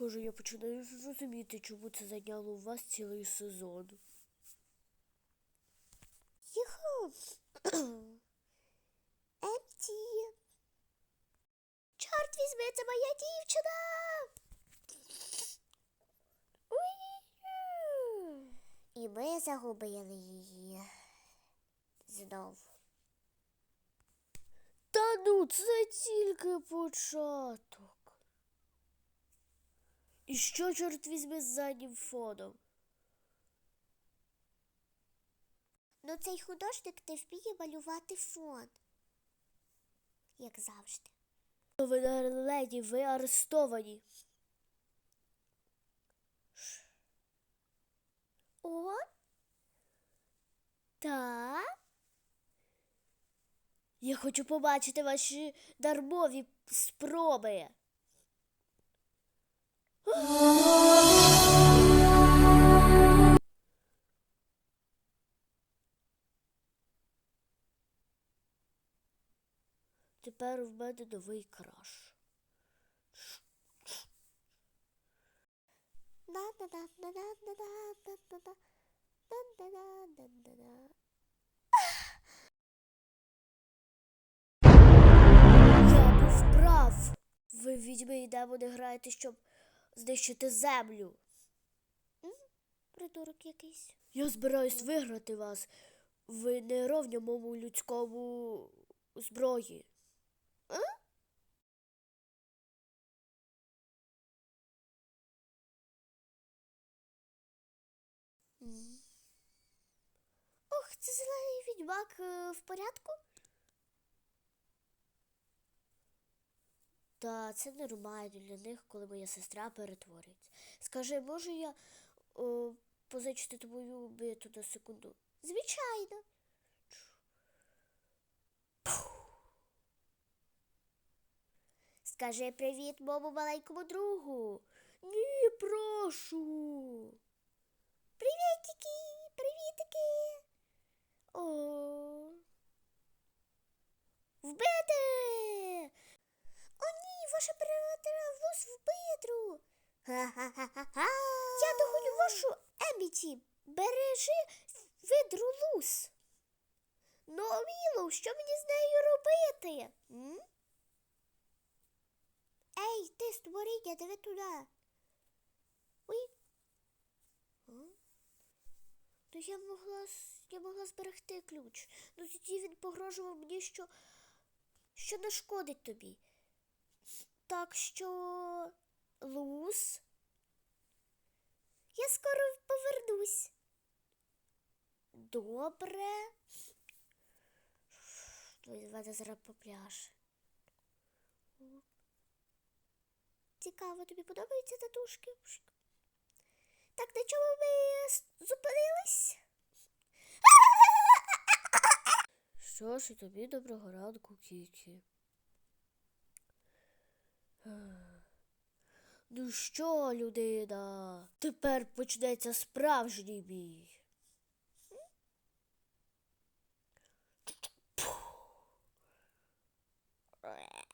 Кажу, я починаю розуміти, чому це зайняло у вас цілий сезон. Юху. Емті. Чорт візьми, це моя дівчина. І ми загубили її. Знов. Та ну, це тільки початок. І що, чорт візьме, з заднім фоном? Ну цей художник не вміє малювати фон. Як завжди. Ви леді, ви арестовані. О, Так? Я хочу побачити ваші дармові спроби. Тепер в мене новий краш. Я був прав. Ви відьми і демони граєте, щоб знищити землю. Придурок якийсь. Я збираюсь виграти вас. Ви не ровня моєму людському зброї. Ох, це зелений відьмак е, в порядку? Та це нормально для них, коли моя сестра перетвориться. Скажи, можу я о, позичити твою биту на секунду? Звичайно. Скажи привіт моєму маленькому другу. Ні, прошу. Привітики, привітики. О, Вбити! О, ваша переватера вус в бидру. Ха-ха-ха-ха. Я догоню вашу Еміті. Бережи видру лус. Ну, Міло, що мені з нею робити? М? Ей, ти створіння, диви туди. Ой. Ну я могла, я могла зберегти ключ. Ну тоді він погрожував мені, що, що нашкодить тобі. Так що, Лус, я скоро повернусь. Добре. Мене зараз попляше. Цікаво, тобі подобаються татушки? Так на чому ми зупинились? що ж і тобі доброго ранку, Кікі. Ну що, людина? Тепер почнеться справжній бій. Як